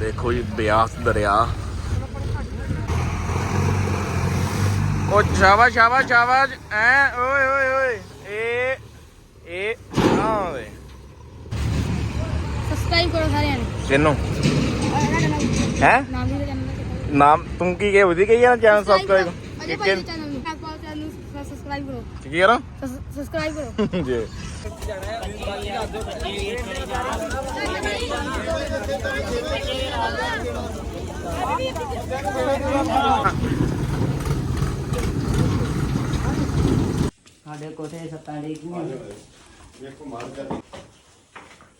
ਦੇਖੋ ਜੀ ਬਿਆਸ ਦਰਿਆ। ਉਹ ਸ਼ਾਬਾਸ਼ ਸ਼ਾਬਾਸ਼ ਸ਼ਾਬਾਸ਼। ਐ ਓਏ ਓਏ ਓਏ। ਇਹ ਇਹ ਆਹ ਵੇ ਸਬਸਕ੍ਰਾਈਬ ਕਰੋ ਸਾਰਿਆਂ ਨੇ। ਕਿਨੂੰ ਹੈ? ਨਾਮ ਤੂੰ ਕੀ ਕਹੇ ਉਹਦੀ ਕਹੀ ਆ ਚੈਨਲ ਸਬਸਕ੍ਰਾਈਬ ਚੈਨਲ ਨੂੰ ਸਬਸਕ੍ਰਾਈਬ ਕਰੋ। ਕੀ ਕਰਾਂ? ਸਬਸਕ੍ਰਾਈਬ ਕਰੋ। ਜੀ। ਸਾਡੇ ਕੋਠੇ ਸੱਤਾਂ ਡੇਗੀਆਂ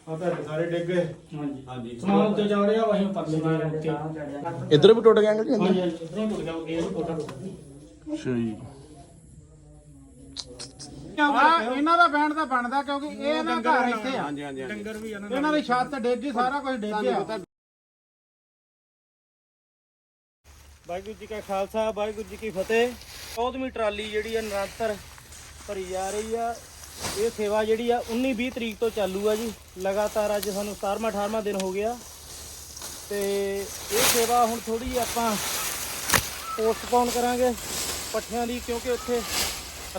ਆਪੇ ਸਾਰੇ ਡਿੱਗ ਗਏ ਹਾਂਜੀ। ਹਾਂਜੀ ਸਮਾਨ ਤੇ ਜਾ ਰਿਹਾ ਵਾਹੀਂ ਪਰਲੇ ਦੇ ਉੱਤੇ ਇਧਰ ਵੀ ਟੁੱਟ ਗਿਆ ਅੰਕਲ ਜੀ ਹਾਂਜੀ ਇਧਰੋਂ ਟੁੱਟ ਗਿਆ ਇਹ ਕੋਟਾ ਟੁੱਟ ਗਿਆ। ਅੱਛਾ ਜੀ। ਹਾਂ? ਇਹਨਾਂ ਦਾ ਬੈਂਡ ਤਾਂ ਬਣਦਾ ਕਿਉਂਕਿ ਇਹ ਨਾ ਘਰ ਇੱਥੇ ਆ। ਹਾਂਜੀ ਹਾਂਜੀ ਡੰਗਰ ਵੀ ਇਹਨਾਂ ਦੀ ਛੱਤ ਡਿੱਗ ਗਈ ਸਾਰਾ ਕੁਝ ਡਿੱਗ ਗਿਆ। ਵਾਹਿਗੁਰੂ ਜੀ ਕਾ ਖਾਲਸਾ, ਵਾਹਿਗੁਰੂ ਜੀ ਕੀ ਫਤਿਹ। 14ਵੀਂ ਟਰਾਲੀ ਜਿਹੜੀ ਆ ਨਿਰੰਤਰ ਭਰੀ ਜਾ ਰਹੀ ਆ। ਇਹ ਸੇਵਾ ਜਿਹੜੀ ਆ 19 20 ਤਰੀਕ ਤੋਂ ਚਾਲੂ ਆ ਜੀ। ਲਗਾਤਾਰ ਅੱਜ ਸਾਨੂੰ 17ਵਾਂ 18ਵਾਂ ਦਿਨ ਹੋ ਗਿਆ। ਤੇ ਇਹ ਸੇਵਾ ਹੁਣ ਥੋੜੀ ਆਪਾਂ ਪੋਸਟਪੋਨ ਕਰਾਂਗੇ ਪੱਠਿਆਂ ਦੀ, ਕਿਉਂਕਿ ਉੱਥੇ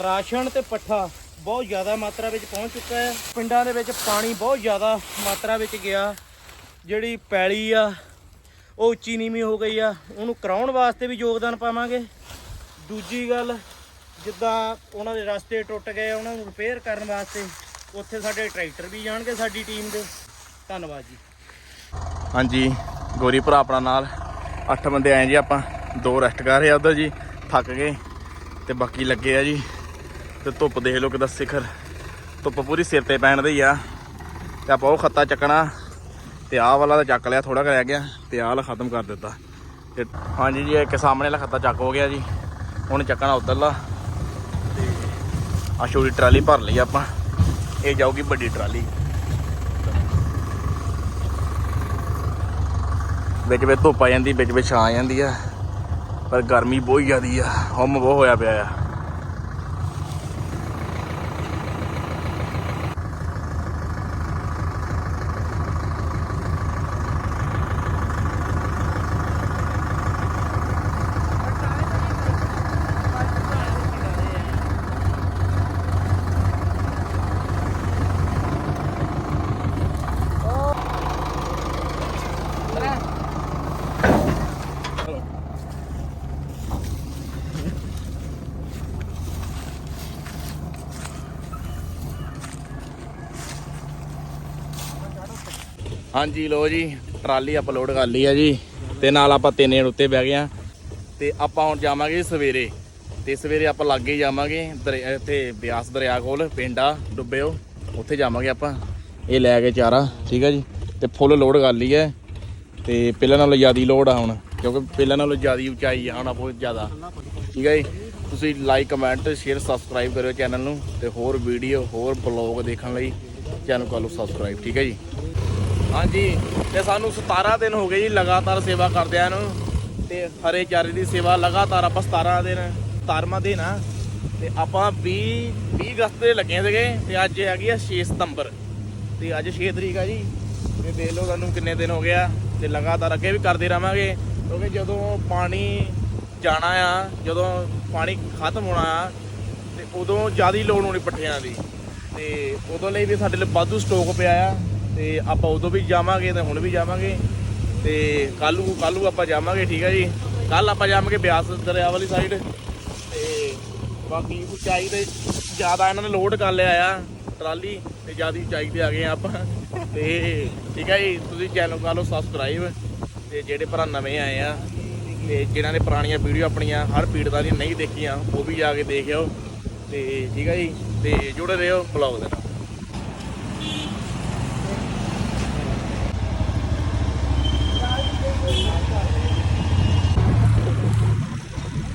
ਰਾਸ਼ਨ ਤੇ ਪੱਠਾ ਬਹੁਤ ਜ਼ਿਆਦਾ ਮਾਤਰਾ ਵਿੱਚ ਪਹੁੰਚ ਚੁੱਕਾ ਹੈ। ਪਿੰਡਾਂ ਦੇ ਵਿੱਚ ਪਾਣੀ ਬਹੁਤ ਜ਼ਿਆਦਾ ਮਾਤਰਾ ਵਿੱਚ ਗਿਆ। ਜਿਹੜੀ ਪੈਲੀ ਆ ਉਹ ਉੱਚੀ ਨੀਵੀਂ ਹੋ ਗਈ ਆ, ਉਹਨੂੰ ਕਰਾਉਣ ਵਾਸਤੇ ਵੀ ਯੋਗਦਾਨ ਪਾਵਾਂਗੇ। ਦੂਜੀ ਗੱਲ, ਜਿੱਦਾਂ ਉਹਨਾਂ ਦੇ ਰਸਤੇ ਟੁੱਟ ਗਏ, ਉਹਨਾਂ ਨੂੰ ਰਿਪੇਅਰ ਕਰਨ ਵਾਸਤੇ, ਉੱਥੇ ਸਾਡੇ ਟਰੈਕਟਰ ਵੀ ਜਾਣਗੇ ਸਾਡੀ ਟੀਮ ਦੇ। ਧੰਨਵਾਦ ਜੀ। ਹਾਂਜੀ, ਗੋਰੀ ਭਰਾ ਆਪਣਾ ਨਾਲ। ਅੱਠ ਬੰਦੇ ਆਏ ਜੀ ਆਪਾਂ, ਦੋ ਰੈਸਟ ਕਰ ਰਹੇ ਆ ਉਧਰ ਜੀ, ਥੱਕ ਗਏ, ਤੇ ਬਾਕੀ ਲੱਗੇ ਆ ਜੀ। ਤੇ ਧੁੱਪ ਦੇਖ ਲਓ ਕਿਦਾਂ ਸਿਖਰ, ਧੁੱਪ ਪੂਰੀ ਸਿਰ ਤੇ ਪੈਣ ਦੀ ਆ। ਤੇ ਆਪਾਂ ਉਹ ਖੱਤਾ ਚੱਕਣਾ। ਤੇ ਆਹ ਵਾਲਾ ਤਾਂ ਚੱਕ ਲਿਆ ਥੋੜਾ ਰਹਿ ਗਿਆ ਤੇ ਆਹ ਵਾਲਾ ਖਤਮ ਕਰ ਦਿੱਤਾ। ਤੇ ਹਾਂਜੀ ਜੀ ਇੱਕ ਸਾਹਮਣੇ ਵਾਲਾ ਖੱਤਾ ਚੱਕ ਹੋ ਗਿਆ ਜੀ। ਹੁਣ ਚੱਕਣਾ ਉਧਰਲਾ। ਤੇ ਆ ਛੋਟੀ ਟਰਾਲੀ ਭਰ ਲਈ ਆਪਾਂ। ਇਹ ਜਾਊਗੀ ਵੱਡੀ ਟਰਾਲੀ। ਵਿੱਚ ਵਿੱਚ ਧੁੱਪ ਆ ਜਾਂਦੀ, ਵਿੱਚ ਵਿੱਚ ਛਾਂ ਆ ਜਾਂਦੀ ਆ। ਪਰ ਗਰਮੀ ਬਹੁਤ ਜ਼ਿਆਦੀ ਆ। ਹੁਮ ਬਹੁਤ ਹੋਇਆ ਪਿਆ ਆ। ਹਾਂਜੀ ਲੋ ਜੀ, ਟਰਾਲੀ ਅਪਲੋਡ ਕਰ ਲਈ ਆ ਜੀ, ਤੇ ਨਾਲ ਆਪਾਂ ਤਿੰਨ ਜਣ ਉੱਤੇ ਬਹਿ ਗਏ ਆ। ਤੇ ਆਪਾਂ ਹੁਣ ਜਾਵਾਂਗੇ ਸਵੇਰੇ, ਤੇ ਸਵੇਰੇ ਆਪਾਂ ਲਾਗੇ ਜਾਵਾਂਗੇ ਦਰਿਆ- ਇੱਥੇ ਬਿਆਸ ਦਰਿਆ ਕੋਲ, ਪਿੰਡਾ ਡੁੱਬਿਓ ਉੱਥੇ ਜਾਵਾਂਗੇ ਆਪਾਂ। ਇਹ ਲੈ ਕੇ ਚਾਰਾ, ਠੀਕ ਆ ਜੀ, ਤੇ ਫੁੱਲ ਲੋਡ ਕਰ ਲਈ ਹੈ ਤੇ ਪਹਿਲਾਂ ਨਾਲੋਂ ਜ਼ਿਆਦੀ ਲੋਡ ਆ ਹੁਣ, ਕਿਉਂਕਿ ਪਹਿਲਾਂ ਨਾਲੋਂ ਜ਼ਿਆਦੀ ਉਚਾਈ ਆ, ਹੁਣ ਬਹੁਤ ਜ਼ਿਆਦਾ। ਠੀਕ ਹੈ ਜੀ, ਤੁਸੀਂ ਲਾਈਕ ਕਮੈਂਟ ਸ਼ੇਅਰ ਸਬਸਕ੍ਰਾਈਬ ਕਰਿਓ ਚੈਨਲ ਨੂੰ, ਤੇ ਹੋਰ ਵੀਡੀਓ ਹੋਰ ਬਲੌਗ ਦੇਖਣ ਲਈ ਚੈਨਲ ਕਰ ਲਓ ਸਬਸਕ੍ਰਾਈਬ ਠੀਕ ਹੈ ਜੀ। ਹਾਂਜੀ, ਤੇ ਸਾਨੂੰ 17 ਦਿਨ ਹੋ ਗਏ ਜੀ ਲਗਾਤਾਰ ਸੇਵਾ ਕਰਦਿਆਂ ਨੂੰ, ਤੇ ਹਰੇ ਚਾਰੇ ਦੀ ਸੇਵਾ ਲਗਾਤਾਰ ਆਪਾਂ 17 ਦਿਨ 17ਵਾਂ ਦਿਨ ਆ। ਤੇ ਆਪਾਂ 20 20 ਅਗਸਤ ਦੇ ਲੱਗੇ ਸੀਗੇ, ਤੇ ਅੱਜ ਹੈਗੀ ਆ 6 ਸਤੰਬਰ। ਤੇ ਅੱਜ 6 ਤਰੀਕ ਆ ਜੀ, ਤੇ ਦੇਖ ਲਓ ਤੁਹਾਨੂੰ ਕਿੰਨੇ ਦਿਨ ਹੋ ਗਿਆ ਤੇ ਲਗਾਤਾਰ ਅੱਗੇ ਵੀ ਕਰਦੇ ਰਵਾਂਗੇ, ਕਿਉਂਕਿ ਜਦੋਂ ਪਾਣੀ ਜਾਣਾ ਆ, ਜਦੋਂ ਪਾਣੀ ਖਤਮ ਹੋਣਾ ਆ, ਤੇ ਉਦੋਂ ਜ਼ਿਆਦਾ ਲੋੜ ਹੋਣੀ ਪੱਠਿਆਂ ਦੀ। ਤੇ ਉਦੋਂ ਲਈ ਵੀ ਸਾਡੇ ਲਈ ਵਾਧੂ ਸਟਾਕ ਪਿਆ ਆ। ਤੇ ਆਪਾਂ ਉਦੋਂ ਵੀ ਜਾਵਾਂਗੇ ਤੇ ਹੁਣ ਵੀ ਜਾਵਾਂਗੇ। ਤੇ ਕੱਲ ਨੂੰ ਕੱਲ ਨੂੰ ਆਪਾਂ ਜਾਵਾਂਗੇ, ਠੀਕ ਹੈ ਜੀ? ਕੱਲ ਆਪਾਂ ਜਾਵਾਂਗੇ ਬਿਆਸ ਦਰਿਆ ਵਾਲੀ ਸਾਈਡ ਤੇ ਬਾਕੀ ਉਚਾਈ ਤੇ ਜ਼ਿਆਦਾ ਇਹਨਾਂ ਨੇ ਲੋਡ ਕਰ ਲਿਆ ਆ, ਟਰਾਲੀ ਤੇ ਜ਼ਿਆਦਾ ਉਚਾਈ ਤੇ ਆ ਗਏ ਆ ਆਪਾਂ। ਤੇ ਠੀਕ ਹੈ ਜੀ, ਤੁਸੀਂ ਚੈਨਲ ਕਰ ਲਓ ਸਬਸਕ੍ਰਾਈਬ ਤੇ ਜਿਹੜੇ ਭਰਾ ਨਵੇਂ ਆਏ ਆ, ਤੇ ਜਿਨ੍ਹਾਂ ਨੇ ਪੁਰਾਣੀਆਂ ਵੀਡੀਓ ਆਪਣੀਆਂ ਹਰ ਪੀੜਤਾ ਦੀਆਂ ਨਹੀਂ ਦੇਖੀਆਂ, ਉਹ ਵੀ ਜਾ ਕੇ ਦੇਖਿਓ ਤੇ ਠੀਕ ਹੈ ਜੀ, ਤੇ ਜੁੜੇ ਰਹੋ ਬਲੌਗ ਦੇ ਨਾਲ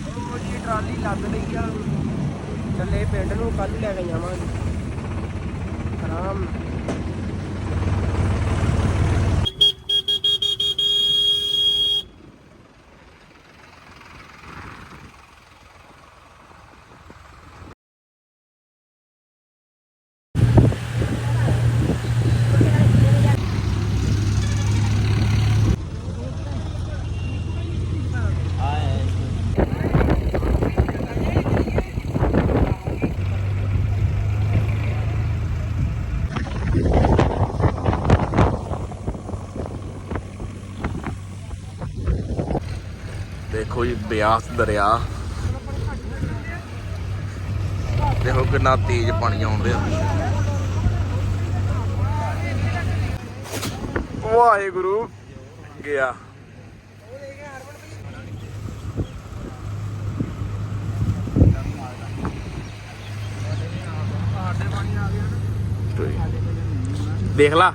ਉਹ ਜੀ ਟਰਾਲੀ ਲੱਗ ਚੱਲੇ ਪਿੰਡ ਨੂੰ ਕੱਲ ਲੈ ਕੇ ਜਾਵਾਂਗੇ। ਆਰਾਮ ਦੇਖੋ ਜੀ ਬਿਆਸ ਦਰਿਆ। ਦੇਖੋ ਕਿੰਨਾ ਤੇਜ਼ ਪਾਣੀ ਆਉਂਦੇ ਆ ਵਾਹਿਗੁਰੂ ਗਿਆ। ਦੇਖ ਲਾ।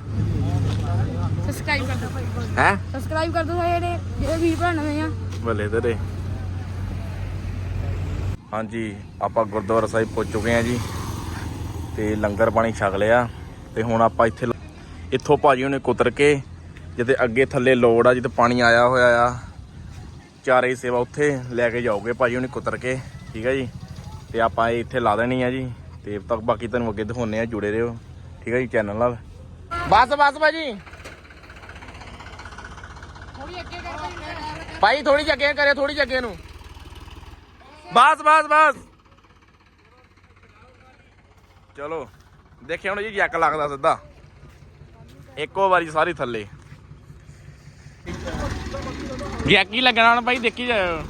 ਸਬਸਕ੍ਰਾਈਬ ਕਰ ਦਿਓ ਹੈ? ਸਬਸਕ੍ਰਾਈਬ ਕਰ ਦਿਓ ਜਿਹੜੇ ਜਿਹੜੇ ਵੀਰ ਭਰਾ ਨਵੇਂ ਆ। ਬੱਲੇ ਤੇਰੇ। ਹਾਂਜੀ ਆਪਾਂ ਗੁਰਦੁਆਰਾ ਸਾਹਿਬ ਪਹੁੰਚ ਚੁੱਕੇ ਆ ਜੀ। ਤੇ ਲੰਗਰ ਪਾਣੀ ਛਕ ਲਿਆ। ਤੇ ਹੁਣ ਆਪਾਂ ਇੱਥੇ ਇੱਥੋਂ ਭਾਜੀ ਉਹਨੇ ਕੁਤਰ ਕੇ ਜਿੱਥੇ ਅੱਗੇ ਥੱਲੇ ਲੋੜ ਆ ਜਿੱਥੇ ਪਾਣੀ ਆਇਆ ਹੋਇਆ ਆ। ਚਾਰੇ ਸੇਵਾ ਉੱਥੇ ਲੈ ਕੇ ਜਾਓਗੇ ਭਾਜੀ ਉਹਨੇ ਕੁਤਰ ਕੇ ਠੀਕ ਹੈ ਜੀ? ਤੇ ਆਪਾਂ ਇਹ ਇੱਥੇ ਲਾ ਦੇਣੀ ਆ ਜੀ। ਤੇ ਤੱਕ ਬਾਕੀ ਤੁਹਾਨੂੰ ਅੱਗੇ ਦਿਖਾਉਣੇ ਆ ਜੁੜੇ ਰਹੋ। ਠੀਕ ਹੈ ਜੀ ਚੈਨਲ ਨਾਲ। ਬਸ ਬਸ ਭਾਜੀ। ਭਾਈ ਥੋੜੀ ਜਿਹੀ ਅੱਗੇ ਕਰਿਓ ਥੋੜੀ ਜਿਹੀ ਅੱਗੇ ਨੂੰ। ਬਸ ਬਸ ਬਸ। ਚਲੋ ਦੇਖਿਓ ਹੁਣ ਜੀ ਜੈਕ ਲੱਗਦਾ ਸਿੱਧਾ। ਇੱਕੋ ਵਾਰੀ ਸਾਰੀ ਥੱਲੇ। ਜੈਕ ਹੀ ਲੱਗਣਾ ਹੁਣ ਭਾਈ ਦੇਖੀ ਜਾਇਓ।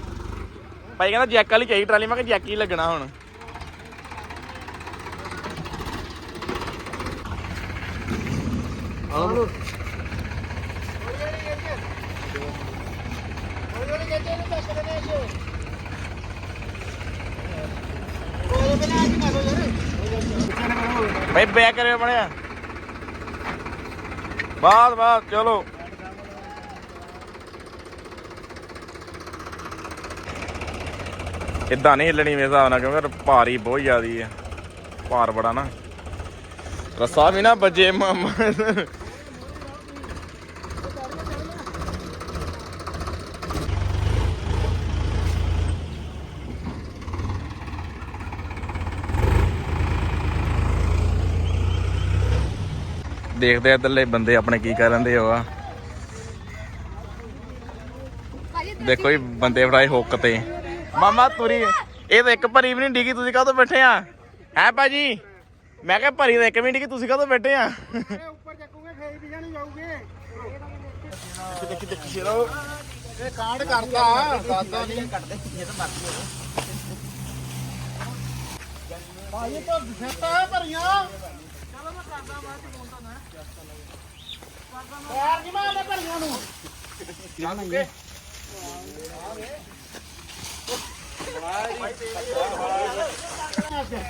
ਭਾਈ ਕਹਿੰਦਾ ਜੈਕ ਵਾਲੀ ਚਾਹੀ ਟਰਾਲੀ ਮੈਂ ਕਿਹਾ ਜੈਕ ਹੀ ਲੱਗਣਾ ਹੁਣ। ਭਾਈ ਬੈਕ ਕਰਿਓ ਬਣਿਆ ਬਾਤ ਬਾਤ ਚਲੋ। ਇਦਾਂ ਨਹੀਂ ਹਿੱਲਣੀ ਮੇਰੇ ਹਿਸਾਬ ਨਾਲ, ਕਿਉਂਕਿ ਭਾਰੀ ਬਹੁਤ ਜ਼ਿਆਦੀ ਹੈ ਭਾਰ ਬੜਾ ਨਾ। ਰਸਾ ਵੀ ਨਾ ਵੱਜੇ ਮਾਮਾ। ਦੇਖਦੇ ਆ ਇੱਧਰਲੇ ਬੰਦੇ ਆਪਣੇ ਕੀ ਕਰ ਲੈਂਦੇ ਹੋ ਆ। ਦੇਖੋ ਜੀ, ਬੰਦੇ ਫੜਾਏ ਹੁੱਕ ਤੇ। ਮਾਮਾ, ਤੁਰੀ। ਇਹ ਤਾਂ ਇੱਕ ਭਰੀ ਵੀ ਨਹੀਂ ਡਿੱਗੀ, ਤੁਸੀਂ ਕਾਹਤੋਂ ਬੈਠੇ ਆ? ਹੈ ਭਾਜੀ? ਮੈਂ ਕਿਹਾ ਭਰੀ ਤਾਂ ਇੱਕ ਵੀ ਨਹੀਂ ਡਿੱਗੀ, ਤੁਸੀਂ ਕਾਹਤੋਂ ਬੈਠੇ ਆ? ਉੱਪਰ ਚੱਕੂਗੇ ਫੇਰ ਵੀ ਜਾਣੀ ਜਾਊਗੇ ਦੇਖੀ ਦੇਖੀ ਸ਼ੇਰੋ ਇਹ ਕਾਂਡ ਕਰਦਾ ਦਾਦਾ ਨਹੀਂ ਭਾਈ ਤੋਂ ਦਿੱਤਾ ਭਰੀਆਂ। ਚਲੋ ਮੈਂ ਕਰਦਾ ਬਾਅਦ ਚ ਯਾਰ ਨਹੀਂ ਮਾਰਦੇ ਭਰੀਆਂ ਨੂੰ।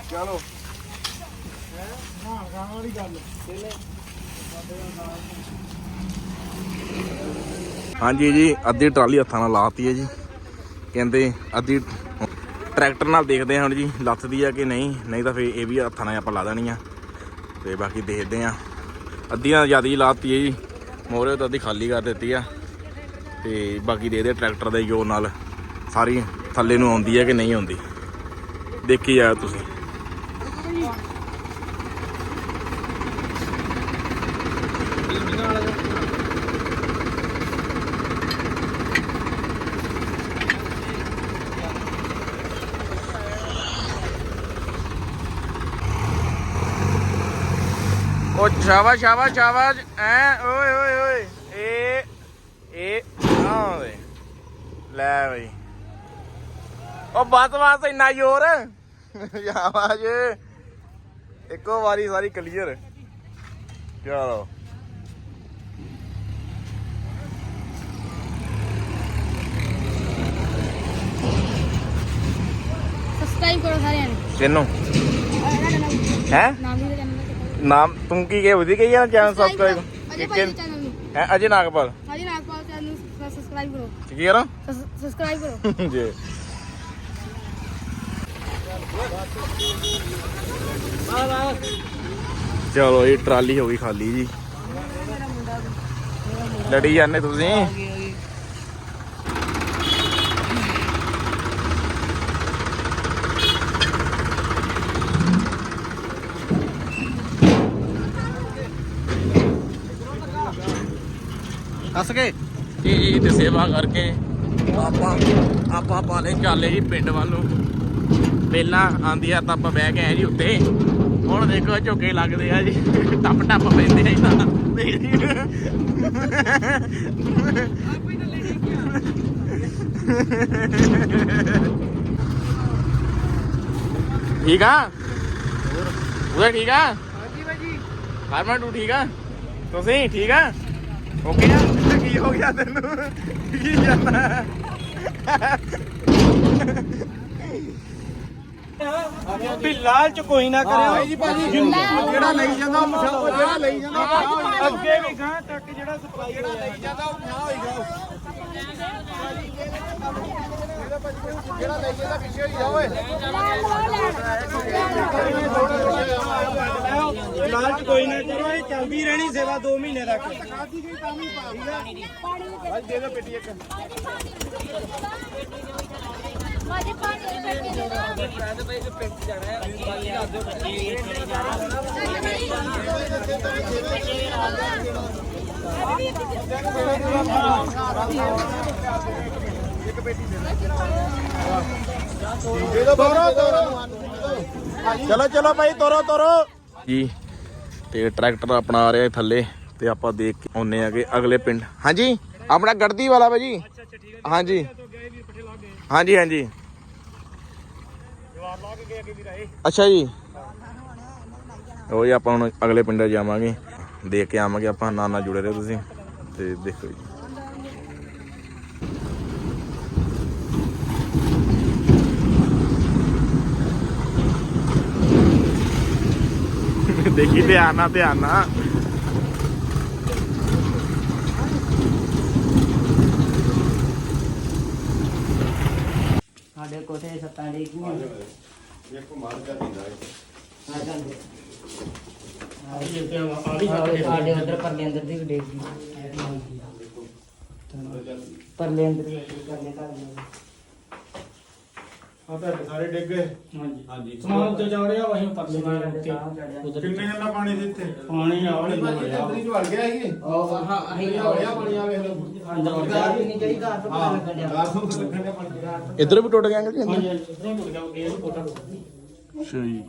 ਚਲੋ। ਹਾਂ ਗਾਂ ਵਾਲੀ ਗੱਲ ਹਾਂਜੀ ਜੀ ਅੱਧੀ ਟਰਾਲੀ ਹੱਥਾਂ ਨਾਲ ਲਾਤੀ ਹੈ ਜੀ। ਕਹਿੰਦੇ ਅੱਧੀ ਟਰੈਕਟਰ ਨਾਲ ਦੇਖਦੇ ਹਾਂ ਹੁਣ ਜੀ ਲੱਥਦੀ ਆ ਕਿ ਨਹੀਂ। ਨਹੀਂ ਤਾਂ ਫੇਰ ਇਹ ਵੀ ਹੱਥਾਂ ਨਾਲ ਆਪਾਂ ਲਾ ਦੇਣੀ ਆ ਤੇ ਬਾਕੀ ਦੇਖਦੇ ਆ ਅੱਧੀਆਂ ਜ਼ਿਆਦਾ ਹੀ ਲਾਤੀ ਹੈ ਜੀ। ਮੋਰੇ ਤਾਂ ਅੱਧੀ ਖਾਲੀ ਕਰ ਦਿੱਤੀ ਆ। ਤੇ ਬਾਕੀ ਦੇਖਦੇ ਆ ਟਰੈਕਟਰ ਦੇ ਜੋਰ ਨਾਲ ਸਾਰੀ ਥੱਲੇ ਨੂੰ ਆਉਂਦੀ ਹੈ ਕਿ ਨਹੀਂ ਆਉਂਦੀ। ਦੇਖੀ ਜਾਓ ਤੁਸੀਂ। ਉਹ ਸ਼ਾਬਾਸ਼ ਸ਼ਾਬਾਸ਼ ਸ਼ਾਬਾਸ਼। ਐ ਓਏ ਓਏ ਓਏ। ਇਹ ਇਹ ਆਵੇ ਲੈ ਬਈ। ਉਹ ਬਸ ਬਸ ਇੰਨਾ ਜ਼ੋਰ। ਸ਼ਾਬਾਸ਼ ਇੱਕੋ ਵਾਰੀ ਸਾਰੀ ਕਲੀਅਰ ਚਲੋ। ਸਬਸਕ੍ਰਾਈਬ ਕਰੋ ਸਾਰਿਆਂ ਨੇ। ਕਿੰਨੂੰ ਹੈ? ਨਾਮ ਵੀ ਦਾ ਨਾਮ ਤੂੰ ਕੀ ਕਹੇ ਉਹਦੀ ਕਹੀ ਆ ਚੈਨਲ ਸਬਸਕ੍ਰਾਈਬ ਅਜੇ ਭਾਈ ਚੈਨਲ ਨੂੰ। ਹੈ ਅਜੇ ਨਾਗਪਾਲ? ਭਾਜੀ ਨਾਗਪਾਲ ਚੈਨਲ ਨੂੰ ਸਬਸਕ੍ਰਾਈਬ ਕਰੋ। ਕੀ ਕਰਾਂ? ਸਬਸਕ੍ਰਾਈਬ ਕਰੋ। ਜੀ। ਚਲੋ ਇਹ ਟਰਾਲੀ ਹੋ ਗਈ ਖਾਲੀ ਜੀ। ਲੜੀ ਜਾਂਦੇ ਤੁਸੀਂ। ਹੱਸ ਕੇ। ਜੀ ਜੀ ਤੇ ਸੇਵਾ ਕਰਕੇ ਆਪਾਂ ਆਪਾਂ ਪਾਲੇ ਚੱਲੇ ਜੀ ਪਿੰਡ ਵੱਲ। ਨੂੰ ਪਹਿਲਾਂ ਆਂਦੀ ਆ ਤਾਂ ਆਪਾਂ ਬਹਿ ਕੇ ਆਏ ਜੀ ਉੱਤੇ। ਹੁਣ ਦੇਖੋ ਝੋਕੇ ਲੱਗਦੇ ਆ ਜੀ। ਟੱਪ ਟੱਪ ਪੈਂਦੇ ਆ ਜੀ। ਤਾਂ ਠੀਕ ਆ? ਉਹਦਾ ਠੀਕ ਆ? ਹਾਂਜੀ ਭਾਜੀ। ਹਰਮਨ ਤੂੰ ਠੀਕ ਆ? ਤੁਸੀਂ ਠੀਕ ਆ? ਓਕੇ ਆ? ਕੀ ਹੋ ਗਿਆ ਤੈਨੂੰ? ਕੀ ਜਾਂਦਾ ਵੀ ਲਾਲਚ ਕੋਈ ਨਾ ਕਰਿਓ ਜੀ ਭਾਜੀ। ਜਿਹੜਾ ਲਈ ਜਾਂਦਾ ਉਹ ਜਿਹੜਾ ਲਈ ਜਾਂਦਾ ਅੱਗੇ ਵੀ ਗਾਂ ਤੱਕ ਜਿਹੜਾ ਸਪਲਾਈ ਜਿਹੜਾ ਲਈ ਜਾਂਦਾ ਉਹ ਪਛਾਓ ਹੋਈਗਾ ਜਿਹੜਾ ਲਈ ਜਾਂਦਾ ਪਿੱਛੇ ਹੀ ਜਾਓ ਓਏ। ਲਾਲਚ ਕੋਈ ਨਾ ਕਰੋ, ਇਹ ਚੱਲਦੀ ਰਹਿਣੀ ਸੇਵਾ 2 ਮਹੀਨੇ ਤੱਕ। ਮਾਜੀ ਪਾਣੀ ਦੀ ਪੈਟੀ ਦੇ ਦਿਓ ਚਲੋ ਚਲੋ ਭਾਈ ਤੋਰੋ ਤੋਰੋ ਜੀ ਤੇ ਟਰੈਕਟਰ ਆਪਣਾ ਆ ਰਿਹਾ ਥੱਲੇ ਤੇ ਆਪਾਂ ਦੇਖ ਕੇ ਆਉਨੇ ਆਗੇ ਅਗਲੇ ਪਿੰਡ। ਹਾਂਜੀ ਆਪਣਾ ਗੜਦੀ ਵਾਲਾ ਭਾਜੀ ਹਾਂਜੀ। ਹਾਂਜੀ ਹਾਂਜੀ। ਅੱਛਾ ਜੀ। ਉਹ ਜੀ ਆਪਾਂ ਹੁਣ ਅਗਲੇ ਪਿੰਡ ਜਾਵਾਂਗੇ। ਦੇਖ ਕੇ ਆਵਾਂਗੇ ਆਪਾਂ ਨਾਲ ਨਾਲ ਜੁੜੇ ਰਹੋ ਤੁਸੀਂ ਤੇ ਦੇਖੋ ਜੀ। ਦੇਖੀ ਧਿਆਨ ਨਾਲ ਧਿਆਨ ਨਾਲ। ਸਾਡੇ ਕੋਠੇ ਸੱਤਾਂ ਦੇ ਕੀ ਸਾਡੇ ਅੰਦਰ ਪਰਲੇ ਅੰਦਰ ਦੀ ਡੇਗ ਪਰਲੇ ਅੰਦਰ ਦੀ ਘਰ ਦੀ ਆ ਤੁਹਾਡੇ ਸਾਰੇ ਡਿੱਗ ਗਏ। ਹਾਂਜੀ। ਸਮਾਨ ਉੱਤੇ ਜਾ ਰਿਹਾ ਵਾ ਅਸੀਂ ਪਰਲੇ ਦੇ ਉੱਤੇ। ਉਧਰ ਕਿੰਨੇ ਇੰਨਾ ਪਾਣੀ ਦੇ ਇੱਥੇ ਪਾਣੀ ਆਵਲੇ ਹੋ ਰਿਹਾ ਅੰਦਰ ਹੀ ਵੜ ਗਿਆ ਇਹ। ਹਾਂ ਅਸੀਂ ਹੋਇਆ ਪਾਣੀ ਆ ਵੇਖ ਲਓ। ਅੰਦਰ ਵੜ ਗਾਰ ਵੀ ਨਹੀਂ ਚਾਹੀਦਾ ਹੱਥ ਪਾ ਲੱਗਣ ਡਿਆ। ਗਾਰ ਤੋਂ ਲੱਗਣ ਦੇ ਪਾਣੀ। ਇੱਧਰ ਵੀ ਟੁੱਟ ਗਿਆ ਅੰਕਲ ਜੀ ਹਾਂਜੀ ਹਾਂਜੀ ਉਧਰੋਂ ਟੁੱਟ ਗਿਆ ਇਹ ਕੋਟਾ ਟੁੱਟ ਗਿਆ ਅੱਛਾ ਜੀ।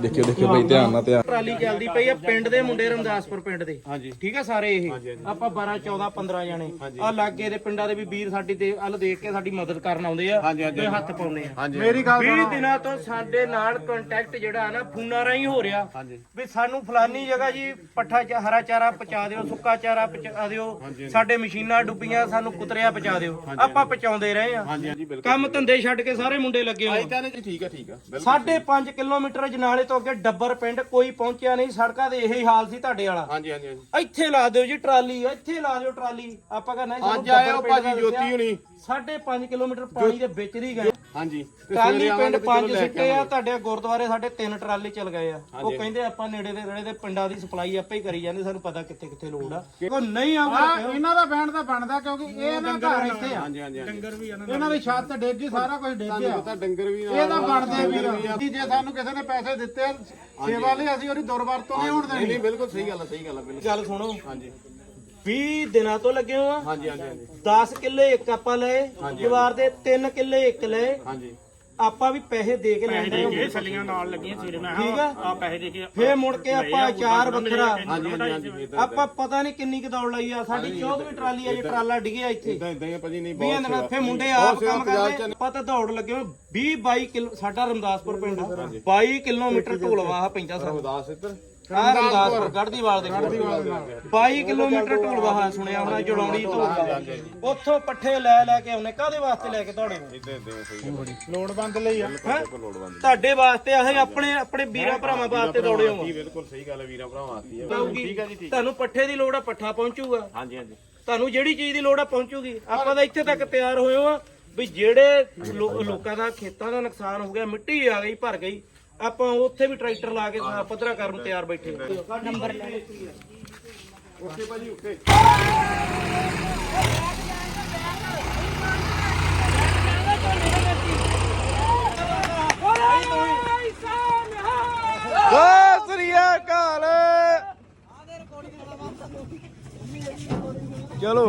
ਦੇਖਿਓ ਦੇਖਿਓ ਭਾਈ ਧਿਆਨ ਨਾਲ ਧਿਆਨ। ਟਰਾਲੀ ਚੱਲਦੀ ਪਈ ਆ ਪਿੰਡ ਦੇ ਮੁੰਡੇ ਰਮਦਾਸਪੁਰ ਪਿੰਡ ਦੇ। ਹਾਂਜੀ। ਠੀਕ ਆ ਸਾਰੇ ਇਹ? ਆਪਾਂ 12 14 15 ਜਾਣੇ। ਆ ਲਾਗੇ ਦੇ ਪਿੰਡਾਂ ਦੇ ਵੀ ਵੀਰ ਸਾਡੀ ਤੇ ਵੱਲ ਦੇਖ ਕੇ ਸਾਡੀ ਮਦਦ ਕਰਨ ਆਉਂਦੇ ਆ ਤੇ ਹੱਥ ਪਾਉਂਦੇ ਆ। ਮੇਰੀ ਗੱਲ 20 ਦਿਨਾਂ ਤੋਂ ਸਾਡੇ ਨਾਲ ਕੰਟੈਕਟ ਜਿਹੜਾ ਨਾ ਫੋਨਾਂ ਰਾਹੀਂ ਹੋ ਰਿਹਾ। ਵੀ ਸਾਨੂੰ ਫਲਾਨੀ ਜਗ੍ਹਾ ਜੀ ਪੱਠਾ ਚ ਹਰਾ ਚਾਰਾ ਪਹੁੰਚਾ ਦਿਓ ਸੁੱਕਾ ਚਾਰਾ ਪਹੁੰਚਾ ਦਿਓ। ਸਾਡੇ ਮਸ਼ੀਨਾਂ ਡੁੱਬੀਆਂ ਸਾਨੂੰ ਕੁਤਰਿਆ ਪਹੁੰਚਾ ਦਿਓ। ਆਪਾਂ ਪਹੁੰਚਾਉਂਦੇ ਰਹੇ ਆ। ਕੰਮ ਧੰਦੇ ਛੱਡ ਕੇ ਸਾਰੇ ਮੁੰਡੇ ਲੱਗੇ ਹੋਏ ਆ। ਠੀਕ ਆ ਠੀਕ ਆ ਸਾਢੇ 5 ਕਿਲੋਮੀਟਰ ਜਨਾਲੇ ਤੋਂ ਅੱਗੇ ਡੱਬਰ ਪਿੰਡ ਕੋਈ ਪਹੁੰਚਿਆ ਨਹੀਂ ਸੜਕਾਂ ਤੇ ਇਹੀ ਹਾਲ ਸੀ ਤੁਹਾਡੇ ਵਾਲਾ। ਹਾਂਜੀ ਹਾਂਜੀ ਹਾਂਜੀ। ਇੱਥੇ ਲਾ ਦਿਓ ਜੀ ਟਰਾਲੀ ਇੱਥੇ ਲਾ ਦਿਓ ਟਰਾਲੀ। ਆਪਾਂ ਕਹਿੰਦੇ ਅੱਜ ਆਏ ਹੋ ਭਾਜੀ ਜੋਤੀ। ਹੁਣੀ। ਸਾਢੇ 5 ਕਿਲੋਮੀਟਰ ਪਾਣੀ ਦੇ ਵਿੱਚ ਦੀ ਗਏ। ਹਾਂਜੀ। ਟਰਾਲੀ ਪਿੰਡ ਪੰਜ ਚਲੋ ਕੇ ਸਿੱਟੇ ਆ ਤੁਹਾਡੇ ਗੁਰਦੁਆਰੇ ਸਾਡੇ ਤਿੰਨ ਟਰਾਲੇ ਚੱਲ ਗਏ ਆ। ਉਹ ਕਹਿੰਦੇ ਆਪਾਂ ਨੇੜੇ ਦੇ ਨੇੜੇ ਦੇ ਪਿੰਡਾਂ ਦੀ ਸਪਲਾਈ ਆਪੇ ਹੀ ਕਰੀ ਜਾਂਦੇ ਸਾਨੂੰ ਪਤਾ ਕਿੱਥੇ ਕਿੱਥੇ ਲੋੜ ਆ। ਉਹ ਨਹੀਂ ਆਉਂਦਾ ਇਹਨਾਂ ਦਾ ਬੈਂਡ ਤਾਂ ਬਣਦਾ ਕਿਉਂਕਿ ਇਹ ਨਾ ਘਰ ਇੱਥੇ ਆ। ਹਾਂਜੀ ਹਾਂਜੀ ਡੰਗਰ ਵੀ ਇਹਨਾਂ ਦੀ ਛੱਤ ਡਿੱਗ ਗਈ ਸਾਰਾ ਕੁਝ ਡਿੱਗ ਗਿਆ। ਤਾਂ ਡੰਗਰ ਵੀ ਇਹ ਤਾਂ ਬਣਦੇ ਵੀ ਆ। ਜੇ ਸਾਨੂੰ ਕਿਸੇ ਨੇ ਪੈਸੇ ਦਿੱਤੇ ਆ, ਸੇਵਾ ਲਈ ਅਸੀਂ ਉਹਦੀ ਦੁਰਵਰਤੋਂ ਨਹੀਂ ਹੋਣ ਦੇਣੀ। ਬਿਲਕੁਲ ਸਹੀ ਗੱਲ ਹੈ ਸਹੀ ਗੱਲ ਹੈ ਬਿਲਕੁਲ। ਗੱਲ ਸੁਣੋ। ਹਾਂਜੀ। 20 ਦਿਨਾਂ ਤੋਂ ਲੱਗੇ ਹੋ। ਆ ਹਾਂਜੀ ਹਾਂਜੀ ਹਾਂਜੀ। 10 ਕਿੱਲੇ ਇੱਕ ਆਪਾਂ ਲਏ ਜਵਾਰ ਦੇ 3 ਕਿੱਲੇ ਇੱਕ ਲਏ। ਹਾਂਜੀ। ਆਪਾਂ ਵੀ ਪੈਸੇ ਦੇ ਕੇ ਲੈਂਦੇ ਇਹ ਸੱਲੀਆਂ ਨਾਲ ਲੱਗੀਆਂ ਸਵੇਰੇ ਮੈਂ ਠੀਕ ਆ? ਆ ਪੈਸੇ ਦੇ ਕੇ ਫੇਰ ਮੁੜ ਕੇ ਆਪਾਂ ਚਾਰ ਵੱਖਰਾ। ਹਾਂਜੀ ਹਾਂਜੀ ਹਾਂਜੀ ਆਪਾਂ ਪਤਾ ਨਹੀਂ ਕਿੰਨੀ ਕੁ ਦੌੜ ਲਈ ਆ। ਸਾਡੀ 14ਵੀਂ ਟਰਾਲੀ ਆ ਜੇ ਟਰਾਲਾ ਡਿੱਗਿਆ ਇੱਥੇ। ਇਦਾਂ ਇਦਾਂ ਹੀ ਆ ਭਾਜੀ ਨਹੀਂ ਵੀਹ ਬਹੁਤ ਦਿਨਾਂ ਫੇ ਮੁੰਡੇ ਆਪ ਕੰਮ ਕਰਦੇ। ਪਤਾ ਦੌੜ ਲੱਗੇ ਹੋਏ। 20 22 ਕਿਲੋ ਸਾਡਾ ਰਮਦਾਸਪੁਰ ਪਿੰਡ ਆ। 22 ਕਿਲੋਮੀਟਰ ਢੋਲਵਾਹ ਪੈਂਦਾ ਸਾਨੂੰ। ਉਦਾਸ ਇੱਧਰ। ਆ ਰਮਦਾਸਪੁਰ ਗੜਦੀਵਾਲ ਦੇ ਕੋਲ 22 ਕਿਲੋਮੀਟਰ ਢੋਲਵਾਹ ਸੁਣਿਆ ਹੋਣਾ ਜੜੌੜੀ ਤੋਂ ਉੱਥੋਂ ਪੱਠੇ ਲੈ ਲੈ ਕੇ ਆਉਨੇ ਕਾਦੇ ਵਾਸਤੇ ਲੈ ਕੇ ਦੌੜੇ ਇਦਾਂ ਇਦਾਂ ਹੀ ਸਹੀ ਲੋੜਵੰਦ ਲਈ ਆ। ਹੈਂ? ਤੁਹਾਡੇ ਵਾਸਤੇ ਆਹੇ ਆਪਣੇ ਆਪਣੇ ਵੀਰਾਂ ਭਰਾਵਾਂ ਵਾਸਤੇ ਦੌੜੇ ਹੋ ਜੀ ਬਿਲਕੁਲ ਸਹੀ ਗੱਲ ਹੈ ਵੀਰਾਂ ਭਰਾਵਾਂ ਆਤੀ ਹੈ ਠੀਕ ਹੈ ਜੀ ਤੁਹਾਨੂੰ ਪੱਠੇ ਦੀ ਲੋੜ ਆ ਪੱਠਾ ਪਹੁੰਚੂਗਾ। ਹਾਂਜੀ ਹਾਂਜੀ। ਤੁਹਾਨੂੰ ਜਿਹੜੀ ਚੀਜ਼ ਦੀ ਲੋੜ ਆ ਪਹੁੰਚੂਗੀ। ਆਪਾਂ ਤਾਂ ਇੱਥੇ ਤੱਕ ਤਿਆਰ ਹੋਏ ਹਾਂ ਵੀ ਜਿਹੜੇ ਲੋਕਾਂ ਦਾ ਖੇਤਾਂ ਦਾ ਨੁਕਸਾਨ ਹੋ ਗਿਆ ਮਿੱਟੀ ਆ ਗਈ ਭਰ ਗਈ। ਆਪਾਂ ਉੱਥੇ ਵੀ ਟਰੈਕਟਰ ਲਾ ਕੇ ਸਾਫ਼ ਪੱਧਰਾ ਕਰਨ ਨੂੰ ਤਿਆਰ ਬੈਠੇ ਨੰਬਰ ਲੈ ਓਕੇ ਭਾਜੀ ਓਕੇ ਸਤਿ ਸ੍ਰੀ ਅਕਾਲ। ਚਲੋ।